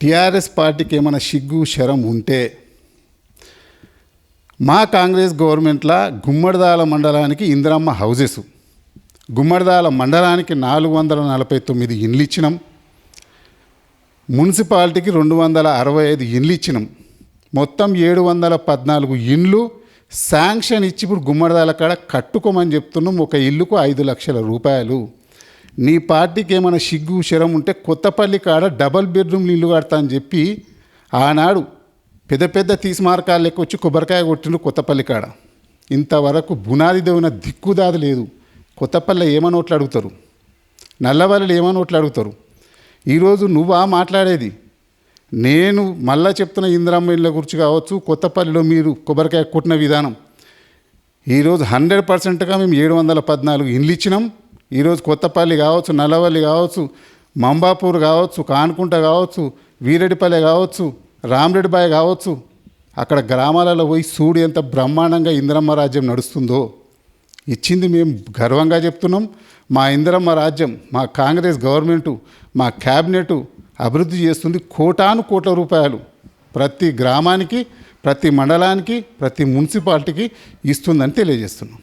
TRS పార్టీకి ఏమైనా సిగ్గు శరం ఉంటే మా కాంగ్రెస్ గవర్నమెంట్లో గుమ్మడిదాల మండలానికి ఇందిరమ్మ హౌజెస్. గుమ్మడిదాల మండలానికి నాలుగు వందల నలభై తొమ్మిది ఇండ్లు ఇచ్చినాం. మున్సిపాలిటీకి రెండు వందల అరవై ఐదు ఇండ్లు ఇచ్చినాం. మొత్తం ఏడు వందల పద్నాలుగు ఇండ్లు శాంక్షన్ ఇచ్చి ఇప్పుడు గుమ్మడిదాల కాడ కట్టుకోమని చెప్తున్నాం. ఒక ఇల్లుకు ఐదు లక్షల రూపాయలు. నీ పార్టీకి ఏమైనా సిగ్గు శరం ఉంటే కొత్తపల్లి కాడ డబల్ బెడ్రూమ్లు ఇల్లు కడతా అని చెప్పి ఆనాడు పెద్ద పెద్ద తీసిమార్కాలు లెక్క వచ్చి కొబ్బరికాయ కొట్టిండు కొత్తపల్లి కాడ. ఇంతవరకు బునాది దేవున దిక్కుదాది లేదు. కొత్తపల్లి ఏమని ఓట్లు అడుగుతారు. నల్లవల్లిలు ఏమని ఓట్లు అడుగుతారు. ఈరోజు నువ్వా మాట్లాడేది? నేను మళ్ళా చెప్తున్న ఇందిరమ్మ ఇళ్ళ గురించి కావచ్చు కొత్తపల్లిలో మీరు కొబ్బరికాయ కొట్టిన విధానం. ఈరోజు హండ్రెడ్ పర్సెంట్గా మేము ఏడు వందల పద్నాలుగు ఇండ్లు ఇచ్చినాం. ఈరోజు కొత్తపల్లి కావచ్చు నల్లవల్లి కావచ్చు మంబాపూర్ కావచ్చు కానుకుంట కావచ్చు వీరెడ్డిపల్లె కావచ్చు రామరెడ్డిబాయ్ కావచ్చు అక్కడ గ్రామాలలో పోయి సూడు ఎంత బ్రహ్మాండంగా ఇంద్రమ్మ రాజ్యం నడుస్తుందో. ఇచ్చింది మేము గర్వంగా చెప్తున్నాం. మా ఇంద్రమ్మ రాజ్యం మా కాంగ్రెస్ గవర్నమెంటు మా క్యాబినెట్ అభివృద్ధి చేస్తుంది కోటాను కోట్ల రూపాయలు ప్రతి గ్రామానికి ప్రతి మండలానికి ప్రతి మున్సిపాలిటీకి ఇస్తుందని తెలియజేస్తున్నాం.